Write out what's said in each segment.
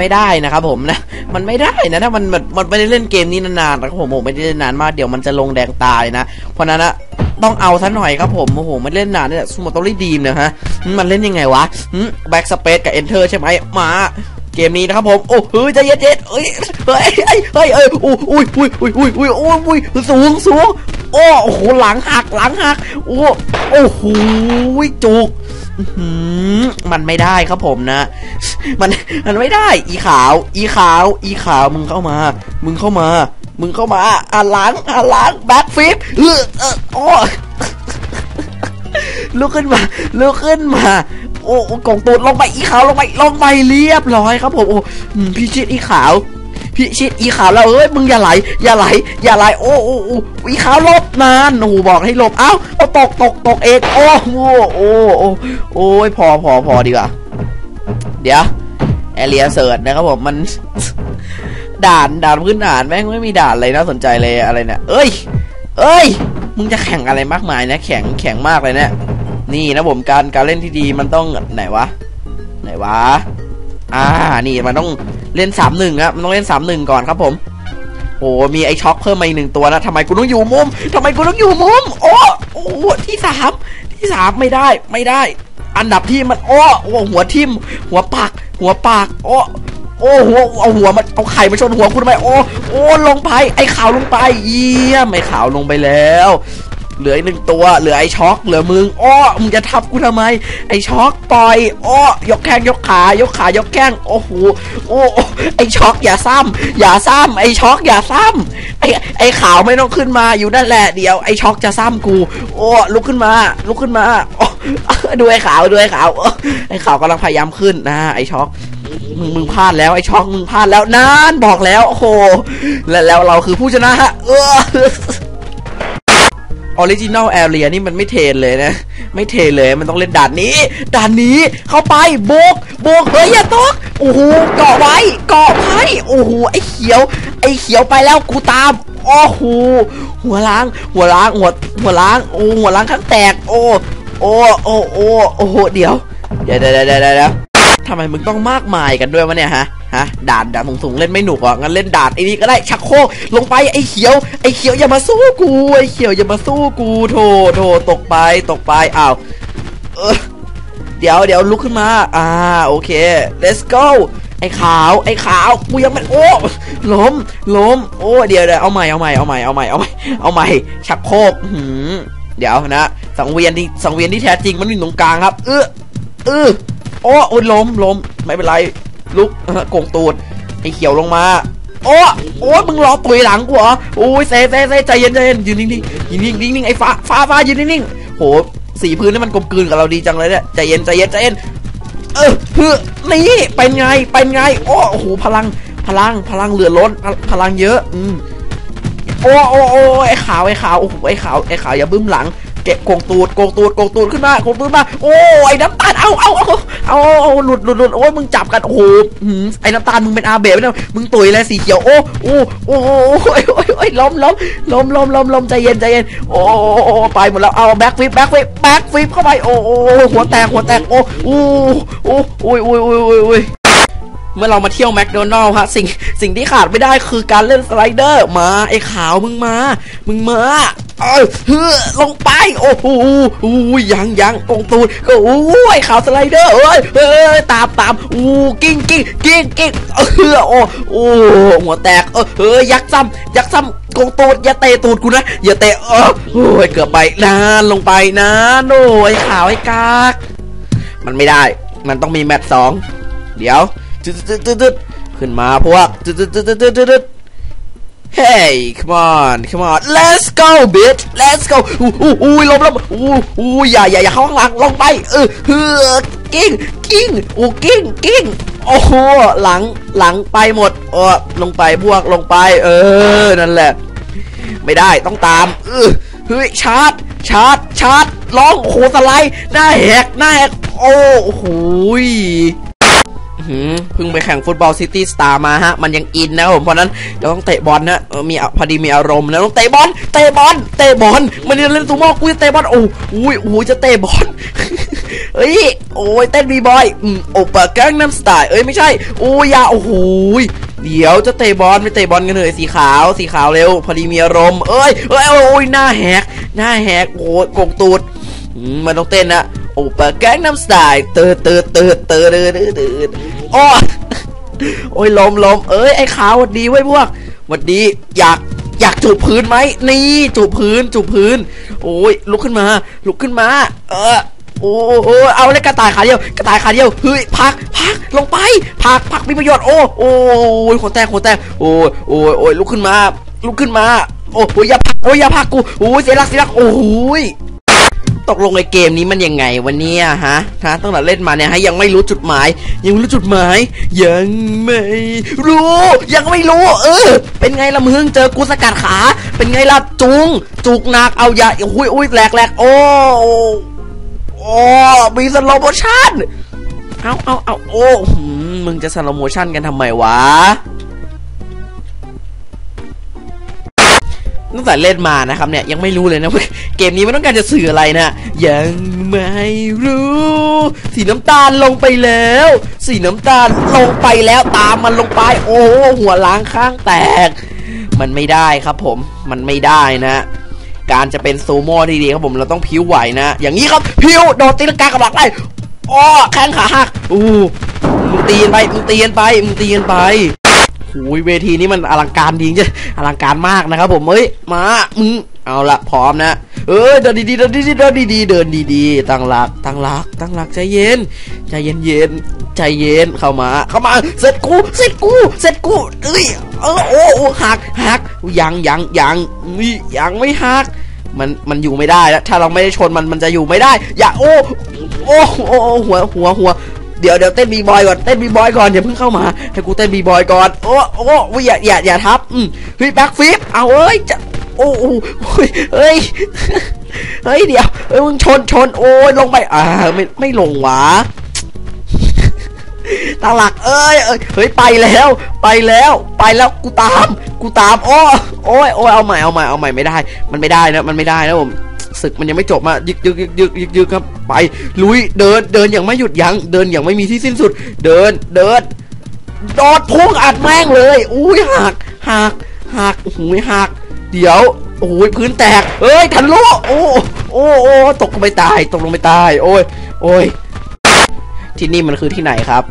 ไม่ได้นะครับผมนะ มันไม่ได้นะถ้ามันมันไม่ได้เล่นเกมนี้นานๆนะครับผมผมไม่ได้เล่นนานมากเดี๋ยวมันจะลงแดงตายนะ เพราะนั้นนะต้องเอาซะหน่อยครับผมโอ้โหมันเล่นนานเนี่ยซูมอตอรี่ดีมนะฮะมันเล่นยังไงวะแบ็กสเปซกับเอนเตอร์ใช่ไหมมาเกมนี้นะครับผม โอ้เฮ้ยใจเย็นๆเอ้ยเฮ้ยเฮ้ยเอ้ยอุ้ยอุ้ยอุ้ยอุ้ยอุ้ยอุ้ยอุ้ยสูงสูงโอ้โหหลังหักหลังหักโอ้โอ้โหจุก มันไม่ได้ครับผมนะ มันมันไม่ได้ อีขาว อีขาว อีขาวมึงเข้ามา มึงเข้ามา มึงเข้ามาอะล้างอะล้างแบ็คฟิปเออเออโอ้ลุกขึ้นมาลุกขึ้นมา โอ้กองตูดลงไปอีขาวลงไปลงไปเรียบร้อยครับผมโอ้พี่ชิดอีขาว พี่ชิดอีขาวแล้วเอ้ยมึงอย่าไหลอย่าไหลอย่าไหลโอ้โอ้โอ้อีขาวลบนานโอ้บอกให้ลบเอ้าเอาตกตกตกเองโอ้โอ้โอ้โอ้โอ้ยพอพอพอดีกว่าเดี๋ยวแอเรียเสิร์ชนะครับผมมัน ด่านด่านพื้นฐานแม่งไม่มีด่านอะไรน่าสนใจเลยอะไรเนี่ยเอ้ย เอ้ย มึงจะแข่งอะไรมากมายนะ แข่งแข่งมากเลยเนี่ยนี่นะผมการการเล่นที่ดีมันต้องไหนวะไหนวะอ่านี่มันต้อง เล่นสามหนึ่งครับมันต้องเล่นสามหนึ่งก่อนครับผมโอ้มีไอช็อคเพิ่มมาอีกหนึ่งตัวนะทำไมกูต้องอยู่มุมทำไมกูต้องอยู่มุม โอ้โอ้ที่สามที่สามไม่ได้ไม่ได้ อันดับที่มันโอ้โอ้หัวทิ่มหัวปาก หัวปาก โอ้โอ้หัวเอาหัวมาเอาไข่มาชนหัวคุณทำไมโอ้โอ้ลงไป ไอขาวลงไป เยี่ยมไอขาวลงไปแล้ว เหลืออีกหนึ่งตัว เหลือไอช็อก เหลือมึงอ้อมึงจะทับกูทำไม ไอช็อกปล่อยอ้อยกแข้งยกขายกขายกแข้งโอ้โหโอ้ไอช็อกอย่าซ้ำอย่าซ้ำไอช็อกอย่าซ้ำไอไอขาวไม่ต้องขึ้นมาอยู่นั่นแหละเดี๋ยวไอช็อกจะซ้ำกู โอ้ลุกขึ้นมา ลุกขึ้นมาดูไอขาวดูไอขาวไอขาวกำลังพยายามขึ้นนะไอช็อกมึงมึงพลาดแล้วไอช็อกมึงพลาดแล้วนานบอกแล้วโอ้โหแล้วแล้วเราคือผู้ชนะฮะเออ ออริจินอลแอเรียนี่มันไม่เทนเลยนะ ไม่เทนเลยมันต้องเล่นด่านนี้ ด่านนี้เข้าไปโบกโบกเฮ้ยอย่าตกโอ้โหเกาะไว้เกาะไว้โอ้โหไอ้เขียว ไอ้เขียวไปแล้วกูตามโอ้โหหัวล้าง หัวล้างหัวหัวล้างโอ้หัวล้างข้างแตก โอ้โอ้โอ้โอ้โอ้โหเดี๋ยวเดี๋ยวเดี๋ยวเดี๋ยวเดี๋ยวทำไมมึงต้องมากมายกันด้วยวะเนี่ยฮะ ฮะด่านด่านสูงๆเล่นไม่หนุกอะงั้นเล่นด่านไอ้นี่ก็ได้ชักโคกลงไปไอ้เขียวไอ้เขียวอย่ามาสู้กูไอ้เขียวอย่ามาสู้กูโถโถตกไปตกไปอ้าวเดี๋ยวเดี๋ยวลุกขึ้นมา อ่าโอเค let's go ไอ้ขาวไอ้ขาวกูยังไม่โอ้ล้มล้มโอ้เดี๋ยวเดี๋ยวเอาใหม่เอาใหม่เอาใหม่เอาใหม่เอาใหม่เอาใหม่ชักโคกหืมเดี๋ยวนะ สังเวียนที่สังเวียนที่แท้จริงมันอยู่ตรงกลางครับ เออเออโอ้โอ้ล้มล้มไม่เป็นไร ลุกโกงตูดไอ้เขียวลงมา โอ้โอ้มึงรอตุยหลังกูเหรอโอ้ยเซ่เซ่เซ่ใจเย็นใจเย็นยืนนิ่งๆยืนนิ่งนิ่งนิ่งไอ้ฟ้าฟ้าฟ้ายืนนิ่งๆโหสีพื้นนี่มันกลมกลืนกับเราดีจังเลยเนี่ยใจเย็นใจเย็นใจเย็นเออเฮ้นี่เป็นไงเป็นไงโอ้โหพลังพลังพลังเหลือล้นพลังเยอะอืมโอ้โอ้โอ้ไอ้ขาวไอ้ขาวโอ้โหไอ้ขาวไอ้ขาวอย่าบึ้มหลัง เก็บกงตูดกงตูดกงตูดขึ้นมากงตูดมา โอ้ไอ้น้ำตาลเอาเอาเอาเอาเอาหลุดหลุดหลุดโอ้ยมึงจับกันโอ้โหไอ้น้ำตาลมึงเป็นอาเบะเนี่ยมึงตุยแล้วสีเขียวโอ้โอ้โอ้โอ้โอ้โอ้ยล้มล้มล้มล้มล้มล้มใจเย็นใจเย็นโอ้ไปหมดแล้วเอาแบ็คฟิปแบ็คฟิปแบ็คฟิปเข้าไปโอ้โอ้หัวแตกหัวแตกโอ้โอ้โอ้โอ้ยโอ้ยโอ้ยโอ้ย เมื่อเรามาเที่ยวแมคโดนัลล์ฮะสิ่งสิ่งที่ขาดไม่ได้คือการเล่นสไลเดอร์มาไอ้ขาวมึงมา มึงมาเออเฮ้อลงไปโอ้โหยังยังกงตูนก็อู้ไอ้ขาวสไลเดอร์เอ้ยเอ้ยตามตามอู้กิ้งกิ้งกิ้งกิ้งเออโอ้โอ้หัวแตกเออเฮ้ยยักษ์ซ้ำยักษ์ซ้ำกงตูดอย่าเตะตูดกูนะอย่าเตะเออโอ้ยเกือบไปนานลงไปนะโอ้ยขาวไอ้กากมันไม่ได้ มันต้องมีแมตช์สองเดี๋ยว ตึ๊ดตึ๊ดตึ๊ดขึ้นมาพวกตึ๊ดตึ๊ดตึ๊ดตึ๊ดตึ๊ด Hey come on come on let's go bitch let's go อู้อู้อู้ล้มล้มอู้อู้อย่าอย่าอย่าเข้าข้างหลังลงไปเออเฮ้อกิ้งกิ้งอู้กิ้งกิ้งโอ้โหหลังหลังไปหมดโอ้ลงไปพวกลงไป เออนั่นแหละ ไม่ได้ต้องตามเออเฮ้ยชาร์จชาร์จชาร์จร้องโคสไลด์หน้าแหกหน้าแหกโอ้โห เพิ่งไปแข่งฟุตบอลซิตี้สตาร์มาฮะ มันยังอินนะผมเพราะนั้นเราต้องเตะบอลนะมีพอดีมีอารมณ์นะต้องเตะบอลเตะบอลเตะบอลมันจะเล่นตัวมอกูจะเตะบอลโอ้อุ้ยโอ้ยจะเตะบอลเฮ้ยโอ้ยเต้นบีบอยอืมโอปะแก๊งน้ำสไตล์เอ้ยไม่ใช่โอ้ยอยาโอ้โหยเดี๋ยวจะเตะบอลไปเตะบอลกันเลยสีขาวสีขาวเร็ว พอดีมีอารมณ์เอ้ยเอ้ยโอ้ยหน้าแหกหน้าแหกโอ้ยกงตูดมันต้องเต้นนะ อปะแก๊งน้ำสไตล์เติร์ดเติร์ดเติร์ดเติร์ดเติร์ดเติร์ดเติร์ดโอ้โอ้ยลมลมเอ้ยไอ้ขาวหวัดดีไว้พวกหวัดดีอยากอยากจูบพื้นไหมนี่จูบพื้นจูบพื้น โอ้ยลุกขึ้นมา ลุกขึ้นมา เออโอ้โหเอาเลยกระต่ายขาเดียวกระต่ายขาเดียวเฮ้ยพักพักลงไปพักพักมีประโยชน์โอ้โอ้ยขนแตกขนแตกโอ้ยโอ้ยโอ้ยลุกขึ้นมา ลุกขึ้นมา โอ้โหอย่าพักโอ้ยอย่าพักกูโอ้ยเสียรักเสียรักโอ้ย ตกลงในเกมนี้มันยังไงวันนี้ฮะฮะตั้งแต่เล่นมาเนี่ยฮะยังไม่รู้จุดหมาย ยังไม่รู้จุดหมาย ยังไม่รู้ ยังไม่รู้ เออ เป็นไงละมึงเจอกูสกัดขา เป็นไงล่ะจุงจุกหนักเอาอย่าอุ้ยอุ้ยแหลกแหลกโอ้โอ้มีสโลโมชั่นเอาเอาเอาโอ้หืมมึงจะสโลโมชั่นกันทำไมวะ ตั้งแต่เล่นมานะครับเนี่ยยังไม่รู้เลยนะว่าเกมนี้มันต้องการจะสื่ออะไรนะยังไม่รู้ สีน้ำตาลลงไปแล้ว สีน้ำตาลลงไปแล้วตามมันลงไป โอ้หัวล้างข้างแตก มันไม่ได้ครับผมมันไม่ได้นะ การจะเป็นซูโม่ที่ดีครับผมเราต้องพิ้วไหวนะ อย่างนี้ครับพิ้วโดดตีลังกากระบอกได้อ้อแข้งขาหักอู้มึงตีนไปมึงตีนไปมึงตีนไป โอ้ยเวทีนี้มันอลังการดีจริงๆอลังการมากนะครับผมเฮ้ยมามึงเอาละพร้อมนะ เออเดินดีๆเดินดีๆเดินดีๆเดินดีๆตั้งหลักตั้งหลักตั้งหลักใจเย็น ใจเย็นเย็นใจเย็นเข้ามาเข้ามาเสร็จกูเสร็จกูเสร็จกูเอ้ยเออโอ้โอ้หักหักยังยังยังนี่ยังไม่หักมันมันอยู่ไม่ได้แล้วถ้าเราไม่ได้ชนมันมันจะอยู่ไม่ได้ อย่าโอ้โอ้โอ้หัวหัวหัว เดี๋ยวเดี๋ยวเต้นบีบอยก่อนเต้นบีบอยก่อนอย่าเพิ่งเข้ามาให้กูเต้นบีบอยก่อนโอ้โอ้อุ๊ยอย่าอย่าอย่าทับอืมเฮ้ยแบ็กฟิปเอาเอ้ยจะโอ้โอ้เฮ้ยเฮ้ยเฮ้ยเดี๋ยวเฮ้ยมึงชนชนโอ้ยลงไปอ่าไม่ไม่ลงวะ ตาหลักเอ้ยเฮ้ยไปแล้วไปแล้วไปแล้วกูตาม กูตามโอ้โอ้ยโอ้ยเอาใหม่เอาใหม่เอาใหม่ไม่ได้ มันไม่ได้นะมันไม่ได้นะผมศึกมันยังไม่จบมายึกยึกยึกยึกยึกยึกครับไปลุยเดินเดินอย่างไม่หยุดยั้งเดินอย่างไม่มีที่สิ้นสุด เดินเดินโดดพุ่งอัดแม่งเลยอุ้ยหักหักหักหูยหัก เดี๋ยวโอ้ยพื้นแตกเอ้ยทันโลโอ้โอ้โอ้ตกลงไปตายตกลงไปตาย โอ้ยโอ้ยที่นี่มันคือที่ไหนครับ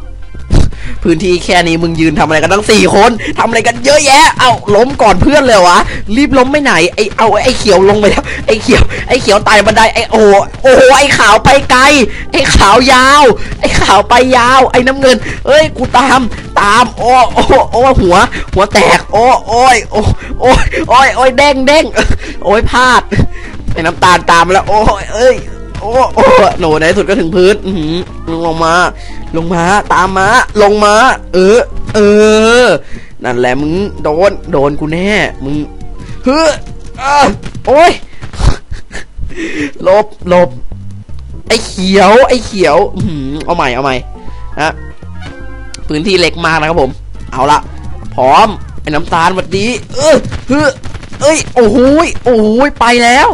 พื้นที่แค่นี้มึงยืนทำอะไรกันตั้งสี่คนทำอะไรกันเยอะแยะ เอาล้มก่อนเพื่อนเลยวะ รีบล้มไม่ไหนไอเอาไอเขียวลงไปแล้วไอเขียวไอเขียวตายบันไดไอโอ้โอ้ไอขาวไปไกล ไอขาวยาว ไอขาวไปยาว ไอน้ำเงิน เอ้ยกูตามตามโอ้โอ้โอ้หัว หัวแตกโอ้โอ้ยโอ้โอ้ยโอ้ยโอ้ยเด้งเด้งโอ้ยพลาดไอน้ำตาลตามแล้ว โอ้ยเอ้ยโอ้โอ้โหในที่สุดก็ถึงพื้นอื้อหือลงมา ลงมาตามมาลงมา เออ เออ นั่นแหละมึงโดนโดนกูแน่มึงเฮ้ออะโอ้ยลบลบไอ้เขียว ไอ้เขียวอื้อหือเอาใหม่เอาใหม่ฮะพื้นที่เล็กมากนะครับผม เอาละพร้อมไอ้น้ำตาลวัดดี เออเฮ้อเอ้ยโอ้โหยโอ้โหยไปแล้ว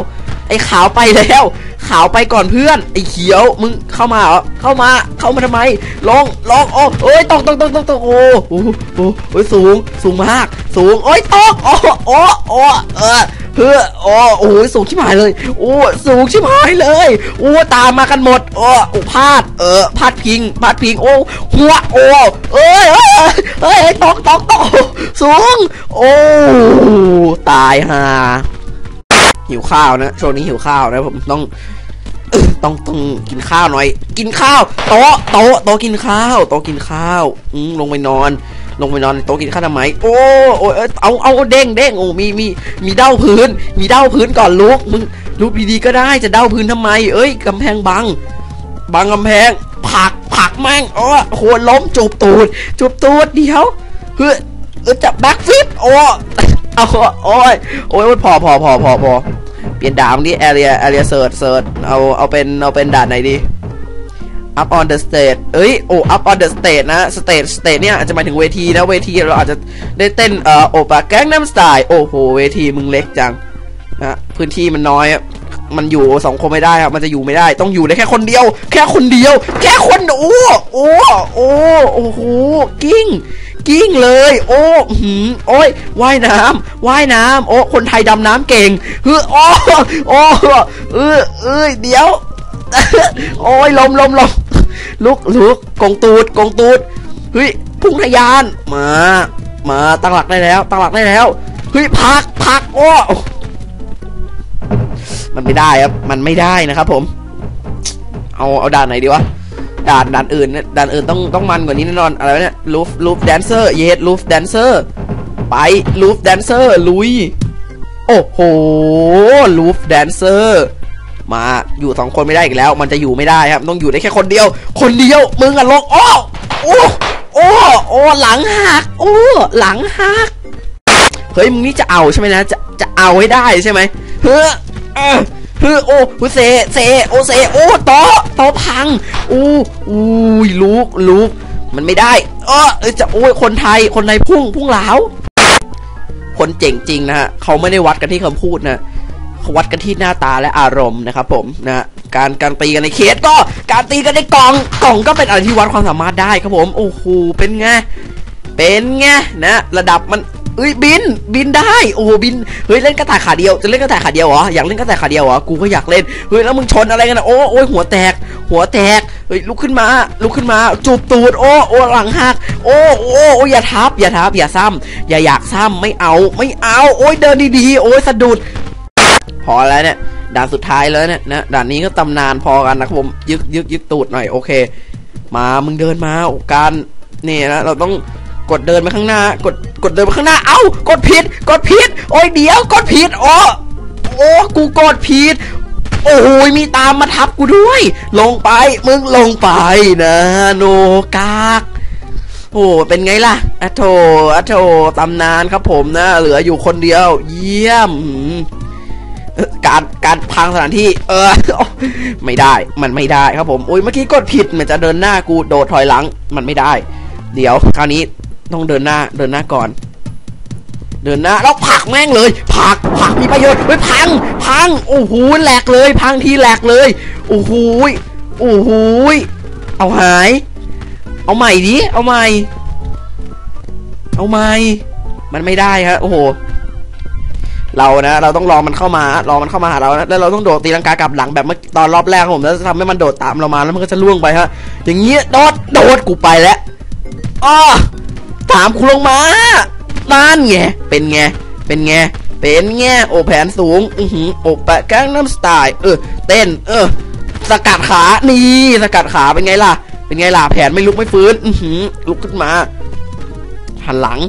ไอ้ขาวไปแล้ว ขาวไปก่อนเพื่อนไอ้เขียวมึงเข้ามาเหรอเข้ามาเข้ามาทำไมลงลงโอ้เอ้ยตกตกตกตกตกโอ้โอ้โอ้โอ้ยสูงสูงมาก สูงโอ้ยตกโอ้โอ้โอ้เออเพื่อโอ้โอ้ยสูงชิบหายเลยโอ้สูงชิบหายเลยโอ้ตามมากันหมดโอ้โอ้พลาดเออพลาดพิงพลาดพิงโอ้หัวโอ้เอ้ยเอ้ยเอ้ยตกตกตกสูง โอ้ตายห่า หิวข้าวนะช่วงนี้หิวข้าวนะผมต้องต้องต้องกินข้าวหน่อย กินข้าวโต๊ะโต๊ะโต๊ะกินข้าวโต๊ะกินข้าวอืลงไปนอน ลงไปนอนโต๊ะกินข้าวทำไมโอ้โอ้ยเอ้ยเอาเอาเด้งเด้งโอ้มีมีมีเด้าพื้น มีเด้าพื้นก่อนลุกมึงลุกดีๆก็ได้จะเด้าพื้นทำไม เอ้ยกำแพงบังบังกำแพงผักผักแม่งโอ้โหล้มจูบตูดจูบตูดเดี๋ยวเฮ้ยเออจับแบ็คฟิปโอ้ เอาโอ้ยโอ้ยพอพอพอพอพอเปลี่ยนด่านดิแอเรียแอเรียเซิร์ชเซิร์ชเอาเอาเป็นเอาเป็นด่านไหนดี up on the stage เอ้ย โอ้ up on the stage นะ stage stage เนี่ยอาจจะหมายถึงเวทีนะ เวทีเราอาจจะได้เต้น เอ่อ โอปะแก๊งน้ำสไตล์ โอ้โห เวทีมึงเล็กจังนะ พื้นที่มันน้อย มันอยู่สองคนไม่ได้ครับ มันจะอยู่ไม่ได้ ต้องอยู่ได้แค่คนเดียว แค่คนเดียว แค่คนโอ้โอ้โอ้โอ้โหกิ้งกิ้งเลย โอ้หืมโอ้ยว่ายน้ำว่ายน้ำโอ้คนไทยดำน้ำเก่งเฮ้อโอ้โอ้เออเอ้ยเดี๋ยว โอ้ยลมลมลมลุกลุกกงตูดกงตูดเฮ้ยพุ่งทะยานมา มาตั้งหลักได้แล้ว ตั้งหลักได้แล้วเฮ้ยพักพักโอ้ มันไม่ได้ครับ มันไม่ได้นะครับผม เอาเอาด่านไหนดีวะ ด่านด่านอื่นด่านอื่นต้องต้องมันกว่านี้แน่นอน อะไรเนี่ยลูฟลูฟแดนเซอร์เยสลูฟแดนเซอร์ไปลูฟแดนเซอร์ลุย โอ้โหลูฟแดนเซอร์มาอยู่สองคนไม่ได้อีกแล้ว มันจะอยู่ไม่ได้ครับ ต้องอยู่ได้แค่คนเดียว คนเดียวมึงอะลงโอ้โอ้โอ้โอ้หลังหักโอ้หลังหักเฮ้ยมึงนี่จะเอาใช่ไหมนะจะจะเอาให้ได้ใช่ไหม เฮ้อเออฮ้อโอ้โหเซเซโอเซโอ้โตโตพังอู้อู้ยลูกลูกมันไม่ได้เออจะโอ้ยคนไทยคนไทยพุ่งพุ่งเหลาคนเจ๋งจริงนะฮะเขาไม่ได้วัดกันที่คำพูดนะเขาวัดกันที่หน้าตาและอารมณ์นะครับผมนะการการตีกันในเคสก็การตีกันในกล่องกล่องก็เป็นอะไรที่วัดความสามารถได้ครับผมโอ้โหเป็นไงเป็นไงนะระดับมัน เอ้ยบินบินได้โอ้โหบินเฮ้ยเล่นกระต่ายขาเดียวจะเล่นกระต่ายขาเดียวเหรออยากเล่นกระต่ายขาเดียวเหรอกูก็อยากเล่นเฮ้ยแล้วมึงชนอะไรกันนะโอ้โอ้ยหัวแตก หัวแตกเฮ้ยลุกขึ้นมาลุกขึ้นมาจูบตูดโอ้โอ้หลังหักโอ้โอ้โอ้อย่าทับ อย่าทับ อย่าซ้ำอย่าอยากซ้ำไม่เอาไม่เอา โอ้ยเดินดีๆโอ้ยสะดุด พอแล้วเนี่ยด่านสุดท้ายแล้วเนี่ยนะด่านนี้ก็ตำนานพอกันนะครับผมยึกยึกยึกตูดหน่อยโอเค มามึงเดินมาโอการนี่นะเราต้องกดเดินไปข้างหน้ากด กดเดินไปข้างหน้า เอ้า กดผิด กดผิด โอ้ยเดี๋ยว กดผิดโอ้โอ้กูกดผิด โอ้โหมีตามมาทับกูด้วย ลงไป มึงลงไปนะโนกากโอ้เป็นไงล่ะอะโถอะโถตำนานครับผมนะ เหลืออยู่คนเดียว เยี่ยม การการพังสถานที่ เออ ไม่ได้ มันไม่ได้ครับผมอุ้ยเมื่อกี้กดผิด มันจะเดินหน้ากูโดดถอยหลัง มันไม่ได้ เดี๋ยวคราวนี้ ต้องเดินหน้าเดินหน้าก่อน เดินหน้าแล้วผักแม่งเลยผักผักมีประโยชน์เฮ้ยพังพังโอ้โหแหลกเลย พังทีแหลกเลยโอ้โหโอ้โหเอาหาย เอาใหม่ดิเอาใหม่ เอาใหม่ มันไม่ได้ฮะโอ้โหเรานะเราต้องรอมันเข้ามารอมันเข้ามาหาเรานะแล้วเราต้องโดดตีลังกากลับหลังแบบเมื่อตอนรอบแรกของผมแล้วจะทำให้มันโดดตามเรามาแล้วมันก็จะล่วงไปฮะอย่างเงี้ยโดดโดดกูไปแล้วอ้อ ถามคุณลงมานั่นไง เป็นไง เป็นไง เป็นไง โอแผนสูง อือหือโอแปะแก้งน้ำสไตล์ เออ เต้น เออ สกัดขา นี่ สกัดขา เป็นไงล่ะ เป็นไงล่ะ แผนไม่ลุกไม่ฟื้น อือหือลุกขึ้นมา หันหลัง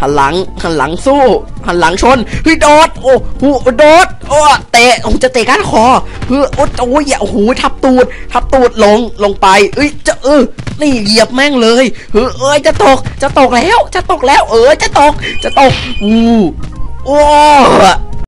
หันหลังหันหลังสู้ หันหลังชนเฮ้ยโดดโอ้โหโดดโอ้เตะโอ้จะเตะก้านคอเฮ้ยโอ้โอ้ยอย่าโอ้โหทับตูด ทับตูดลงลงไปเอ้ยจะเออนี่เหยียบแม่งเลยเฮ้ยเอ้ยจะตกจะตกแล้ว จะตกแล้ว เออจะตกจะตกอู้โอ้